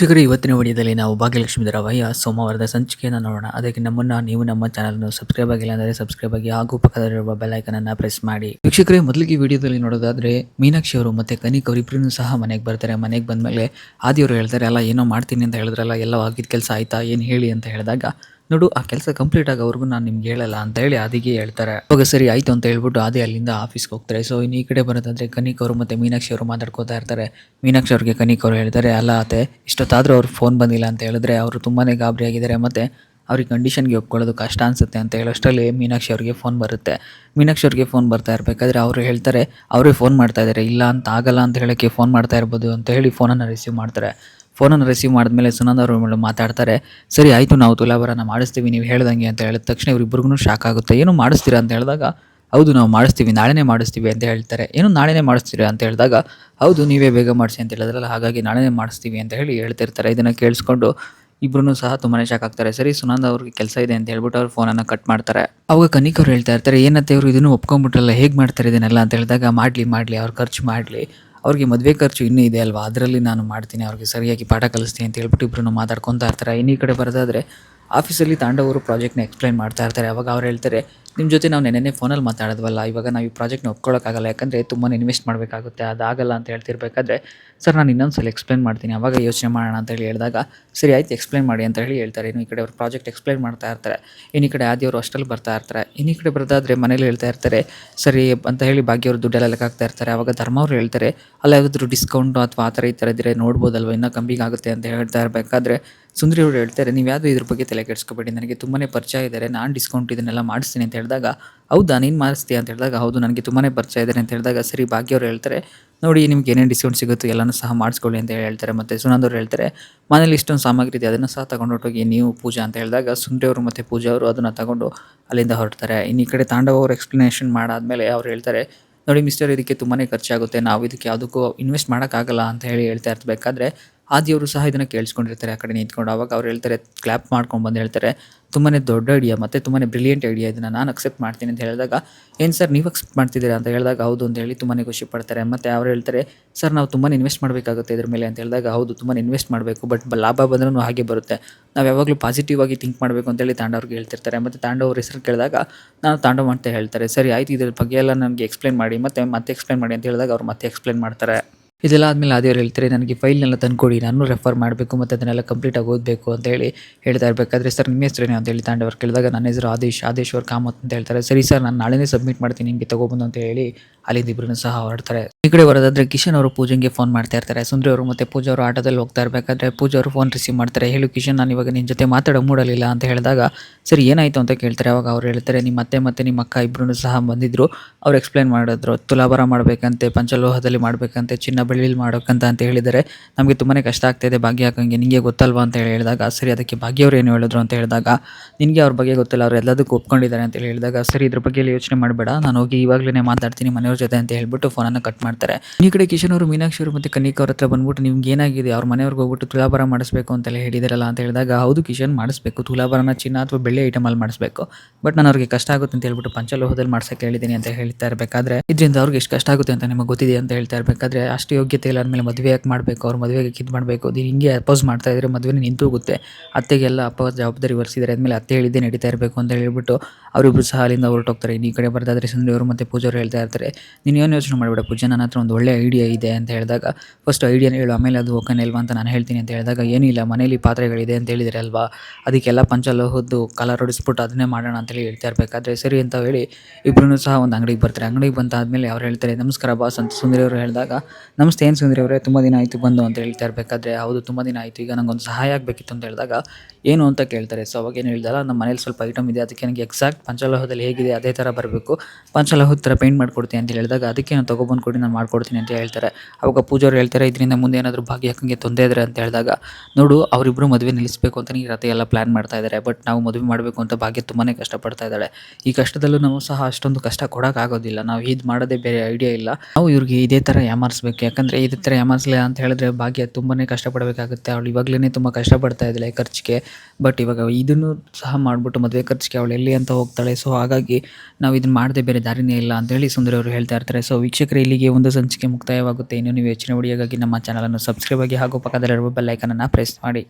ವೀಕ್ಷಕರೇ, ಇವತ್ತಿನ ವಿಡಿಯೋದಲ್ಲಿ ನಾವು ಭಾಗ್ಯಲಕ್ಷ್ಮಿ ದರವಯ್ಯ ಸೋಮವಾರದ ಸಂಚಿಕೆಯನ್ನು ನೋಡೋಣ. ಅದಕ್ಕೆ ನಮ್ಮನ್ನ ನೀವು ನಮ್ಮ ಚಾನಲ್ನ ಸಬ್ಸ್ಕ್ರೈಬ್ ಆಗಿಲ್ಲ ಅಂದರೆ ಸಬ್ಸ್ಕ್ರೈಬ್ ಆಗಿ ಹಾಗೂ ಪಕ್ಕದಲ್ಲಿರುವ ಅನ್ನ ಪ್ರೆಸ್ ಮಾಡಿ. ವೀಕ್ಷಕರೇ, ಮೊದಲಿಗೆ ವಿಡಿಯೋದಲ್ಲಿ ನೋಡೋದಾದ್ರೆ ಮೀನಾಕ್ಷಿ ಅವರು ಮತ್ತೆ ಕನಿಕ್ ಅವರಿಬ್ಬರೂ ಸಹ ಮನೆಗೆ ಬರ್ತಾರೆ. ಮನೆಗೆ ಬಂದ್ಮೇಲೆ ಆದಿಯವರು ಹೇಳ್ತಾರೆ, ಅಲ್ಲ, ಏನೋ ಮಾಡ್ತೀನಿ ಅಂತ ಹೇಳಿದ್ರಲ್ಲ ಎಲ್ಲ ಆಗಿದ ಕೆಲಸ ಆಯ್ತಾ? ಏನು ಹೇಳಿ? ಅಂತ ಹೇಳಿದಾಗ ನೋಡು, ಆ ಕೆಲಸ ಕಂಪ್ಲೀಟ್ ಆಗೋವರೆಗೂ ನಾನು ನಿಮ್ಗೆ ಹೇಳಲ್ಲ ಅಂತ ಹೇಳಿ ಆದಿಗೆ ಹೇಳ್ತಾರೆ. ಅವಾಗ ಸರಿ ಆಯ್ತು ಅಂತ ಹೇಳ್ಬಿಟ್ಟು ಅದೇ ಅಲ್ಲಿಂದ ಆಫೀಸ್ಗೆ ಹೋಗ್ತಾರೆ. ಸೊ ಇನ್ನು ಈ ಕಡೆ ಬರೋದಾದ್ರೆ ಕನಿಕ್ ಅವರು ಮತ್ತೆ ಮೀನಾಕ್ಷಿ ಅವರು ಮಾತಾಡ್ಕೋತಾ ಇರ್ತಾರೆ. ಮೀನಾಕ್ಷಿ ಅವ್ರಿಗೆ ಕನಿಕ್ ಅವರು ಹೇಳ್ತಾರೆ ಅಲ್ಲ ಅತ್ತೆ, ಇಷ್ಟೊತ್ತಾದರೂ ಅವ್ರು ಫೋನ್ ಬಂದಿಲ್ಲ ಅಂತ ಹೇಳಿದ್ರೆ ಅವರು ತುಂಬಾ ಗಾಬರಿ ಆಗಿದ್ದಾರೆ ಮತ್ತೆ ಅವ್ರಿಗೆ ಕಂಡೀಷನ್ಗೆ ಒಪ್ಕೊಳ್ಳೋದು ಕಷ್ಟ ಅನಿಸುತ್ತೆ ಅಂತ ಹೇಳೋಷ್ಟರಲ್ಲಿ ಮೀನಾಕ್ಷಿ ಅವ್ರಿಗೆ ಫೋನ್ ಬರುತ್ತೆ. ಮೀನಾಕ್ಷಿ ಅವ್ರಿಗೆ ಫೋನ್ ಬರ್ತಾ ಇರಬೇಕಾದ್ರೆ ಅವರು ಹೇಳ್ತಾರೆ, ಅವರೇ ಫೋನ್ ಮಾಡ್ತಾ ಇದ್ದಾರೆ ಇಲ್ಲ ಅಂತ ಆಗಲ್ಲ ಅಂತ ಹೇಳೋಕ್ಕೆ ಫೋನ್ ಮಾಡ್ತಾ ಇರ್ಬೋದು ಅಂತ ಹೇಳಿ ಫೋನನ್ನು ರಿಸೀವ್ ಮಾಡ್ತಾರೆ. ಫೋನನ್ನು ರಿಸೀವ್ ಮಾಡಿದ್ಮೇಲೆ ಸುನಂದ ಅವರು ಮೇಲೆ ಮಾತಾಡ್ತಾರೆ, ಸರಿ, ಆಯಿತು, ನಾವು ತುಲಾಭಾರನ ಮಾಡಿಸ್ತೀವಿ, ನೀವು ಹೇಳ್ದಂಗೆ ಅಂತ ಹೇಳಿದ ತಕ್ಷಣ ಇವ್ರಿಬ್ರಿಗೂ ಶಾಕ್ ಆಗುತ್ತೆ. ಏನು ಮಾಡಿಸ್ತೀರಾ? ಅಂತ ಹೇಳಿದಾಗ, ಹೌದು, ನಾವು ಮಾಡಿಸ್ತೀವಿ, ನಾಳೆನೇ ಮಾಡಿಸ್ತೀವಿ ಅಂತ ಹೇಳ್ತಾರೆ. ಏನು ನಾಳೆನೇ ಮಾಡಿಸ್ತೀರಾ? ಅಂತ ಹೇಳಿದಾಗ, ಹೌದು, ನೀವೇ ಬೇಗ ಮಾಡಿಸಿ ಅಂತ ಹೇಳಿದ್ರಲ್ಲ, ಹಾಗಾಗಿ ನಾಳೆನೇ ಮಾಡಿಸ್ತೀವಿ ಅಂತ ಹೇಳಿ ಹೇಳ್ತಿರ್ತಾರೆ. ಇದನ್ನು ಕೇಳಿಸ್ಕೊಂಡು ಇಬ್ಬರೂ ಸಹ ತುಂಬಾ ಶಾಕ್ ಆಗ್ತಾರೆ. ಸರಿ, ಸುನಂದ ಅವ್ರಿಗೆ ಕೆಲಸ ಇದೆ ಅಂತ ಹೇಳ್ಬಿಟ್ಟು ಅವ್ರು ಫೋನನ್ನು ಕಟ್ ಮಾಡ್ತಾರೆ. ಅವಾಗ ಕನಿಕವ್ರು ಹೇಳ್ತಾ ಇರ್ತಾರೆ, ಏನತ್ತೆ ಇವರು ಇದನ್ನು ಒಪ್ಕೊಂಡ್ಬಿಟ್ರಲ್ಲ, ಹೇಗೆ ಮಾಡ್ತಾರೆ ಇದನ್ನೆಲ್ಲ? ಅಂತ ಹೇಳಿದಾಗ, ಮಾಡಲಿ ಮಾಡಲಿ, ಅವ್ರು ಖರ್ಚು ಮಾಡಲಿ ಅವ್ರಿಗೆ ಮದುವೆ ಖರ್ಚು ಇನ್ನೂ ಇದೆ ಅಲ್ವಾ? ಅದರಲ್ಲಿ ನಾನು ಮಾಡ್ತೀನಿ, ಅವ್ರಿಗೆ ಸರಿಯಾಗಿ ಪಾಠ ಕಲಿಸ್ತೀನಿ ಅಂತ ಹೇಳ್ಬಿಟ್ಟು ಇಬ್ಬರು ಮಾತಾಡ್ಕೊತಾ ಇರ್ತಾರೆ. ಇನ್ನು ಈ ಕಡೆ ಬರೋದಾದ್ರೆ ಆಫೀಸಲ್ಲಿ ತಾಂಡವರು ಪ್ರಾಜೆಕ್ಟ್ನ ಎಕ್ಸ್ಪ್ಲೈನ್ ಮಾಡ್ತಾ ಇರ್ತಾರೆ. ಅವಾಗ ಅವ್ರು ಹೇಳ್ತಾರೆ ನಿಮ್ಮ ಜೊತೆ ನಾವು ನೆನ್ನೆ ಫೋನಲ್ಲಿ ಮಾತಾಡೋದ್ವಲ್ಲ, ಇವಾಗ ನಾವು ಈ ಪ್ರಾಜೆಕ್ಟ್ನ ಒಪ್ಕೊಳ್ಳೋಕ್ಕಾಗಲ್ಲ ಯಾಕಂದರೆ ತುಂಬಾ ಇನ್ವೆಸ್ಟ್ ಮಾಡಬೇಕಾಗುತ್ತೆ. ಅದಾಗಲ್ಲ ಅಂತ ಹೇಳ್ತಿರ್ಬೇಕಾದ್ರೆ, ಸರ್, ನಾನು ಇನ್ನೊಂದು ಸಲ ಎಕ್ಸ್ಪ್ಲೈನ್ ಮಾಡ್ತೀನಿ. ಅವಾಗ ಯೋಚನೆ ಮಾಡೋಣ ಅಂತ ಹೇಳಿ ಹೇಳಿದಾಗ, ಸರಿ, ಆಯ್ತು ಎಕ್ಸ್ಪ್ಲೈನ್ ಮಾಡಿ ಅಂತ ಹೇಳಿ ಹೇಳ್ತಾರೆ. ಇನ್ನು ಈ ಕಡೆ ಅವ್ರು ಪ್ರಾಜೆಕ್ಟ್ ಎಕ್ಸ್ಪ್ಲೈನ್ ಮಾಡ್ತಾ ಇರ್ತಾರೆ. ಇನ್ನು ಈ ಕಡೆ ಆದಿಯವರು ಅಷ್ಟಲ್ಲಿ ಬರ್ತಾ ಇರ್ತಾರೆ. ಇನ್ನು ಈ ಕಡೆ ಬರೋದಾದ್ರೆ ಮನೇಲಿ ಹೇಳ್ತಾ ಇರ್ತಾರೆ, ಸರಿ ಅಂತ ಹೇಳಿ ಭಾಗ್ಯವರು ದುಡ್ಡೆಲ್ಲ ಲೆಕ್ಕ ಹಾಕ್ತಾ ಇರ್ತಾರೆ. ಅವಾಗ ಧರ್ಮ ಅವರು ಹೇಳ್ತಾರೆ ಅಲ್ಲ ಯಾವುದಾದ್ರೂ ಡಿಸ್ಕೌಂಟು ಅಥವಾ ಆ ಥರ ಈ ಥರ ಇದ್ದರೆ ನೋಡ್ಬೋದಲ್ವ? ಇನ್ನೂ ಕಮ್ಮಿಗೆ ಆಗುತ್ತೆ ಅಂತ ಹೇಳ್ತಾ ಇರಬೇಕಾದ್ರೆ ಸುಂದರಿ ಅವರು ಹೇಳ್ತಾರೆ, ನೀವು ಯಾವುದು ಇದ್ರ ಬಗ್ಗೆ ತಲೆ ಕೆಡಿಸ್ಕೊಬೇಡಿ, ನನಗೆ ತುಂಬಾ ಪರಿಚಯ ಇದ್ದಾರೆ ನಾನು ಡಿಸ್ಕೌಂಟ್ ಇದನ್ನೆಲ್ಲ ಮಾಡಿಸ್ತೀನಿ ಅಂತ ಹೇಳಿದಾಗ, ಹೌದಾ, ನೀನು ಮಾಡಿಸ್ತೀಯ? ಅಂತ ಹೇಳಿದಾಗ, ಹೌದು, ನನಗೆ ತುಂಬಾ ಪರಿಚಯ ಇದ್ದಾರೆ ಅಂತ ಹೇಳಿದಾಗ, ಸರಿ, ಭಾಗ್ಯ ಅವ್ರು ಹೇಳ್ತಾರೆ, ನೋಡಿ, ನಿಮ್ಗೆ ಏನೇನು ಡಿಸ್ಕೌಂಟ್ ಸಿಗುತ್ತೋ ಎಲ್ಲನೂ ಸಹ ಮಾಡಿಸ್ಕೊಳ್ಳಿ ಅಂತ ಹೇಳಿ ಹೇಳ್ತಾರೆ. ಮತ್ತು ಸುನಂದವ್ರು ಹೇಳ್ತಾರೆ, ಮನೇಲಿ ಇಷ್ಟೊಂದು ಸಾಮಗ್ರಿ ಇದೆ, ಅದನ್ನು ಸಹ ತೊಗೊಂಡೋಗಿ ನೀವು ಪೂಜಾ ಅಂತ ಹೇಳಿದಾಗ ಸುಂದ್ರಿಯವರು ಮತ್ತು ಪೂಜಾ ಅವರು ಅದನ್ನು ತಗೊಂಡು ಅಲ್ಲಿಂದ ಹೊರಡ್ತಾರೆ. ಇನ್ನು ಈ ಕಡೆ ತಾಂಡವ ಅವರು ಎಕ್ಸ್ಪ್ಲನೇಷನ್ ಮಾಡಾದಮೇಲೆ ಅವ್ರು ಹೇಳ್ತಾರೆ, ನೋಡಿ ಮಿಸ್ಟರ್ ಇದಕ್ಕೆ ತುಂಬಾ ಖರ್ಚಾಗುತ್ತೆ, ನಾವು ಇದಕ್ಕೆ ಯಾವುದಕ್ಕೂ ಇನ್ವೆಸ್ಟ್ ಮಾಡೋಕ್ಕಾಗಲ್ಲ ಅಂತ ಹೇಳಿ ಹೇಳ್ತಾ ಇರ್ಬೇಕಾದ್ರೆ ಆದಿಯವರು ಸಹ ಇದನ್ನು ಕೇಳಿಸ್ಕೊಂಡಿರ್ತಾರೆ ಆ ಕಡೆ ನಿಂತ್ಕೊಂಡು. ಆವಾಗ ಅವ್ರು ಹೇಳ್ತಾರೆ ಕ್ಲ್ಯಾಪ್ ಮಾಡ್ಕೊಂಡು ಬಂದು ಹೇಳ್ತಾರೆ. ತುಂಬಾ ದೊಡ್ಡ ಐಡಿಯಾ ಮತ್ತು ತುಂಬಾ ಬ್ರಿಲಿಯಂಟ್ ಐಡಿಯಾ ಇದನ್ನು ನಾನು ಅಕ್ಸೆಪ್ಟ್ ಮಾಡ್ತೀನಿ ಅಂತ ಹೇಳಿದಾಗ, ಏನು ಸರ್ ನೀವು ಅಕ್ಸೆಪ್ಟ್ ಮಾಡ್ತಿದ್ದೀರಾ? ಅಂತ ಹೇಳಿದಾಗ, ಹೌದು ಅಂತ ಹೇಳಿ ತುಂಬಾ ಖುಷಿ ಪಡ್ತಾರೆ. ಮತ್ತು ಅವ್ರು ಹೇಳ್ತಾರೆ ಸರ್ ನಾವು ತುಂಬಾ ಇನ್ವೆಸ್ಟ್ ಮಾಡಬೇಕಾಗುತ್ತೆ ಇದ್ರ ಮೇಲೆ ಅಂತ ಹೇಳಿದಾಗ, ಹೌದು ತುಂಬಾ ಇನ್ವೆಸ್ಟ್ ಮಾಡಬೇಕು ಬಟ್ ಲಾಭ ಬಂದ್ರೂ ಹಾಗೆ ಬರುತ್ತೆ. ನಾವು ಯಾವಾಗಲೂ ಪಾಸಿಟಿವ್ ಆಗಿ ಥಿಂಕ್ ಮಾಡಬೇಕು ಅಂತೇಳಿ ತಾಂಡವ್ರಿಗೆ ಹೇಳ್ತಿರ್ತಾರೆ. ಮತ್ತು ತಾಂಡವ್ರ ಹೆಸರು ಕೇಳಿದಾಗ, ನಾನು ತಾಂಡವ್ ಅಂತ ಹೇಳ್ತಾರೆ. ಸರಿ, ಆಯ್ತು, ಇದ್ರ ಬಗ್ಗೆ ಎಲ್ಲ ನನಗೆ ಎಕ್ಸ್ಪ್ಲೈನ್ ಮಾಡಿ, ಮತ್ತು ಮತ್ತೆ ಎಕ್ಸ್ಪ್ಲೈನ್ ಮಾಡಿ ಅಂತ ಹೇಳಿದಾಗ, ಅವ್ರು ಮತ್ತೆ ಎಕ್ಸ್ಪ್ಲೈನ್ ಮಾಡ್ತಾರೆ. ಇದೆಲ್ಲ ಆದಮೇಲೆ ಆದಿಯವ್ರು ಹೇಳ್ತಾರೆ, ನನಗೆ ಫೈಲ್ನೆಲ್ಲ ತಂದುಕೊಡಿ, ನಾನು ರೆಫರ್ ಮಾಡಬೇಕು ಮತ್ತು ಅದನ್ನೆಲ್ಲ ಕಂಪ್ಲೀಟಾಗಿ ಓದಬೇಕು ಅಂತ ಹೇಳಿ ಹೇಳ್ತಾ ಇರಬೇಕಾದ್ರೆ ಸರ್ ನಿಮ್ಮ ಹೆಸರೇನು ಅಂತ ಹೇಳಿ ತಾಂಡವ್ರು ಕೇಳಿದಾಗ ನನ್ನ ಹೆಸರು ಆದೇಶ್ ಆದೇಶ್ವರ್ ಕಾಮತ್ ಅಂತ ಹೇಳ್ತಾರೆ. ಸರಿ ಸರ್ ನಾನು ನಾಳೆನೇ ಸಬ್ಮಿಟ್ ಮಾಡ್ತೀನಿ, ನಿಮಗೆ ತಗೊಬಂದು ಅಂತ ಹೇಳಿ ಅಲ್ಲಿಂದ ಇಬ್ಬರನ್ನು ಸಹ ಹೊರಡ್ತಾರೆ. ಈ ಕಡೆ ಬರೋದಾದ್ರೆ ಕಿಶನ್ ಅವರು ಪೂಜೆಗೆ ಫೋನ್ ಮಾಡ್ತಾ ಇರ್ತಾರೆ. ಸುಂದ್ರಿ ಅವರು ಮತ್ತು ಪೂಜಾ ಅವರು ಆಟೋದಲ್ಲಿ ಹೋಗ್ತಾ ಇರಬೇಕಾದ್ರೆ ಪೂಜಾ ಅವರು ಫೋನ್ ರಿಸೀವ್ ಮಾಡ್ತಾರೆ. ಹೇಳು ಕಿಶನ್, ನಾನು ಇವಾಗ ನಿನ್ನ ಜೊತೆ ಮಾತಾಡೋ ಮೂಡಲಿಲ್ಲ ಅಂತ ಹೇಳಿದಾಗ, ಸರಿ, ಏನಾಯಿತು ಅಂತ ಕೇಳ್ತಾರೆ. ಅವಾಗ ಅವ್ರು ಹೇಳ್ತಾರೆ, ನಿಮ್ಮ ಅತ್ತೆ ಮತ್ತು ನಿಮ್ಮ ಅಕ್ಕ ಇಬ್ಬರೂ ಸಹ ಬಂದಿದ್ದರು ಅವ್ರು ಎಕ್ಸ್ಪ್ಲೈನ್ ಮಾಡಿದ್ರು, ತುಲಾಭಾರ ಮಾಡಬೇಕಂತೆ, ಪಂಚಲೋಹದಲ್ಲಿ ಮಾಡಬೇಕಂತೆ, ಚಿನ್ನ ಬೆಳ್ಳಿಲಿ ಮಾಡೋಕ್ಕಂತ ಅಂತ ಹೇಳಿದರೆ ನಮಗೆ ತುಂಬಾ ಕಷ್ಟ ಆಗ್ತಾಯಿದೆ ಭಾಗ್ಯ ಹಾಕಂಗೆ ನಿಮಗೆ ಗೊತ್ತಲ್ವಾ ಅಂತ ಹೇಳಿ ಹೇಳಿದಾಗ, ಸರಿ ಅದಕ್ಕೆ ಭಾಗ್ಯವ್ರು ಏನು ಹೇಳಿದ್ರು ಅಂತ ಹೇಳಿದಾಗ, ನಿನಗೆ ಅವ್ರ ಬಗ್ಗೆ ಗೊತ್ತಿಲ್ಲ, ಅವ್ರು ಎಲ್ಲದಕ್ಕೂ ಒಪ್ಕೊಂಡಿದ್ದಾರೆ ಅಂತ ಹೇಳಿ ಹೇಳಿದಾಗ, ಸರಿ ಇದ್ರ ಬಗ್ಗೆ ಯೋಚನೆ ಮಾಡಬೇಡ, ನಾನು ಹೋಗಿ ಇವಾಗಲೇ ಮಾತಾಡ್ತೀನಿ ಮನೆಯವ್ರ ಜೊತೆ ಅಂತ ಹೇಳ್ಬಿಟ್ಟು ಫೋನನ್ನು ಕಟ್ ಮಾಡ್ತಾರೆ. ಈ ಕಡೆ ಕಿಶನ್ ಅವರು, ಮೀನಾಕ್ಷಿ ಅವರು ಮತ್ತು ಕನಿಕಾ ಅವ್ರ ಹತ್ರ ಬಂದ್ಬಿಟ್ಟು ನಿಮ್ಗೆ ಏನಾಗಿದೆ, ಅವ್ರ ಮನೆಯವ್ರಿಗೆ ಹೋಗ್ಬಿಟ್ಟು ತುಲಾಭಾರ ಮಾಡಿಸ್ಬೇಕು ಅಂತೆಲ್ಲ ಹೇಳಿದಾರಲ್ಲ ಅಂತ ಹೇಳಿದಾಗ, ಹೌದು ಕಿಶನ್ ಮಾಡಿಸ್ಬೇಕು, ತುಲಾಭಾರನ ಚಿನ್ನ ಅಥವಾ ಬೆಳ್ಳಿ ಅಲ್ಲಿ ಮಾಡಿಸ್ಬೇಕು ಬಟ್ ನಾನು ಅವ್ರಿಗೆ ಕಷ್ಟ ಆಗುತ್ತೆ ಅಂತ ಹೇಳ್ಬಿಟ್ಟು ಪಂಚಲೋಹದಲ್ಲಿ ಮಾಡ್ಸಕ್ಕೆ ಹೇಳಿದ್ದೀನಿ ಅಂತ ಹೇಳ್ತಾ ಇರಬೇಕಾದ್ರೆ, ಇದರಿಂದ ಅವ್ರಿಗೆ ಎಷ್ಟು ಕಷ್ಟ ಆಗುತ್ತೆ ಅಂತ ನಿಮಗೆ ಗೊತ್ತಿದೆ ಅಂತ ಹೇಳ್ತಾ ಇರಬೇಕಾದ್ರೆ, ಅಷ್ಟು ಯೋಗ್ಯತೆ ಇಲ್ಲ ಅಂದಮೇಲೆ ಮದುವೆ ಯಾಕೆ ಮಾಡಬೇಕು? ಅವ್ರ ಮದುವೆಗೆ ಇದು ಮಾಡಬೇಕು? ಅದು ಹಿಂಗೆ ಅಪೋಸ್ ಮಾಡ್ತಾ ಇದ್ದರೆ ಮದುವೆ ನಿಂತು ಹೋಗುತ್ತೆ ಅತ್ತೆಗೆಲ್ಲ ಅಪ್ಪ ಜವಾಬ್ದಾರಿ ಹೊರಿಸಿದ್ದಾರೆ ಅಂದಮೇಲೆ ಅತ್ತೆ ಹೇಳಿದ್ದೆ ನಡೀತಾ ಇರಬೇಕು ಅಂತ ಹೇಳ್ಬಿಟ್ಟು ಅವರಿಬ್ಬರು ಸಹ ಅಲ್ಲಿಂದ ಹೊರಟೋಗ್ತಾರೆ ಇನ್ನು ಈ ಕಡೆ ಬರ್ದಾದ್ರೆ ಸುಂದರಿ ಅವರು ಮತ್ತು ಅವರು ಹೇಳ್ತಾ ಇರ್ತಾರೆ. ನೀನು ಏನು ಯೋಚನೆ ಮಾಡಬೇಡ ಪೂಜಾ, ನನ್ನ ಹತ್ರ ಒಂದು ಒಳ್ಳೆ ಐಡಿಯಾ ಇದೆ ಅಂತ ಹೇಳಿದಾಗ ಫಸ್ಟ್ ಐಡಿಯಾನ ಹೇಳು, ಆಮೇಲೆ ಅದು ಓಕೆ ಇಲ್ವಾ ಅಂತ ನಾನು ಹೇಳ್ತೀನಿ ಅಂತ ಹೇಳಿದಾಗ, ಏನಿಲ್ಲ, ಮನೇಲಿ ಪಾತ್ರೆಗಳಿದೆ ಅಂತ ಹೇಳಿದರೆ ಅಲ್ವಾ? ಅದಕ್ಕೆಲ್ಲ ಪಂಚಲೋಹದ್ದು ಕಲರ್ ಹೊಡಿಸ್ಬಿಟ್ಟು ಅದನ್ನೇ ಮಾಡೋಣ ಅಂತೇಳಿ ಹೇಳ್ತಾ ಇರಬೇಕಾದ್ರೆ ಸರಿ ಅಂತ ಹೇಳಿ ಇಬ್ಬರೂ ಸಹ ಒಂದು ಅಂಗಡಿಗೆ ಬರ್ತಾರೆ. ಅಂಗಡಿಗೆ ಬಂದಾದ್ಮೇಲೆ ಅವ್ರು ಹೇಳ್ತಾರೆ, ನಮಸ್ಕಾರ ಬಾಸ್ ಅಂತ ಸುಂದರಿ ಅವರು ಹೇಳಿದಾಗ ನಮಸ್ತೆ ಏನು ಸುಂದರಿ ಅವರೇ, ತುಂಬ ದಿನ ಆಯಿತು ಬಂದು ಅಂತ ಹೇಳ್ತಾ ಇರಬೇಕಾದ್ರೆ, ಹೌದು, ತುಂಬ ದಿನ ಆಯಿತು. ಈಗ ನಂಗೊಂದು ಸಹಾಯ ಆಗಬೇಕಿತ್ತು ಅಂತ ಹೇಳಿದಾಗ, ಏನು ಅಂತ ಕೇಳ್ತಾರೆ? ಸೊ ಅವಾಗ ಏನು ಹೇಳ್ದಲ್ಲ ನಮ್ಮ ಮನೇಲಿ ಸ್ವಲ್ಪ ಐಟಮ್ ಇದೆ, ಅದಕ್ಕೆ ನನಗೆ ಎಕ್ಸಾಕ್ಟ್ ಪಂಚಲೋಹದಲ್ಲಿ ಹೇಗಿದೆ, ಅದೇ ಥರ ಬರಬೇಕು. ಪಂಚಲೋಹದ ಥರ ಪೇಂಟ್ ಮಾಡ್ಕೊಡ್ತೀನಿ ಅಂತ ಹೇಳಿದಾಗ, ಅದಕ್ಕೆ ನಾನು ತೊಗೊಬಂದು ಕೊಡಿ, ನಾನು ಮಾಡ್ಕೊಡ್ತೀನಿ ಅಂತ ಹೇಳ್ತಾರೆ. ಅವಾಗ ಪೂಜಾರು ಹೇಳ್ತಾರೆ, ಇದರಿಂದ ಮುಂದೆ ಏನಾದರೂ ಭಾಗ್ಯ ಹಾಕಂಗೆ ತೊಂದರೆ ಇದ್ರೆ ಅಂತ ಹೇಳಿದಾಗ, ನೋಡು ಅವರಿಬ್ಬರು ಮದುವೆ ನಿಲ್ಲಿಸಬೇಕು ಅಂತ ಈ ರಥ ಎಲ್ಲ ಪ್ಲ್ಯಾನ್ ಮಾಡ್ತಾ ಇದ್ದಾರೆ ಬಟ್ ನಾವು ಮದುವೆ ಮಾಡಬೇಕು ಅಂತ ಭಾಗ್ಯ ತುಂಬಾ ಕಷ್ಟಪಡ್ತಾ ಇದ್ದಾಳೆ ಈ ಕಷ್ಟದಲ್ಲೂ ನಾವು ಸಹ ಅಷ್ಟೊಂದು ಕಷ್ಟ ಕೊಡೋಕ್ಕಾಗೋದಿಲ್ಲ ನಾವು ಇದು ಮಾಡೋದೇ ಬೇರೆ ಐಡಿಯಾ ಇಲ್ಲ. ನಾವು ಇವ್ರಿಗೆ ಇದೇ ಥರ ಯಾಮಾರಿಸ್ಬೇಕು ಯಾಕಂದ್ರೆ ಇದೇ ಥರ ಯಾಮಾರಿಸಲಿಲ್ಲ ಅಂತ ಹೇಳಿದ್ರೆ ಭಾಗ್ಯ ತುಂಬಾ ಕಷ್ಟಪಡಬೇಕಾಗುತ್ತೆ. ಅವಳು ಇವಾಗಲೇ ತುಂಬ ಕಷ್ಟಪಡ್ತಾ ಇದ್ದಾಳೆ ಖರ್ಚಿಗೆ. ಬಟ್ ಇವಾಗ ಇದನ್ನು ಸಹ ಮಾಡಿಬಿಟ್ಟು ಮದುವೆ ಖರ್ಚಿಗೆ ಅವಳು ಎಲ್ಲಿ ಅಂತ ಹೋಗ್ತಾಳೆ. ಸೊ ಹಾಗಾಗಿ ನಾವು ಇದನ್ನು ಮಾಡದೆ ಬೇರೆ ದಾರಿನೇ ಇಲ್ಲ ಅಂತೇಳಿ ಸುಂದರ್ ಅವರು ಹೇಳ್ತಾ ಇರ್ತಾರೆ. ಸೊ ವೀಕ್ಷಕರು, ಇಲ್ಲಿಗೆ ಒಂದು ಸಂಚಿಕೆ ಮುಕ್ತಾಯವಾಗುತ್ತೆ. ಇನ್ನು ನೀವು ಹೆಚ್ಚಿನ ವಿಡಿಯೋಗಾಗಿ ನಮ್ಮ ಚಾನಲನ್ನು ಸಬ್ಸ್ಕ್ರೈಬ್ ಆಗಿ ಹಾಗೂ ಪಕ್ಕದಲ್ಲಿರುವ ಬೆಲ್ ಐಕನನ್ನು ಪ್ರೆಸ್ ಮಾಡಿ.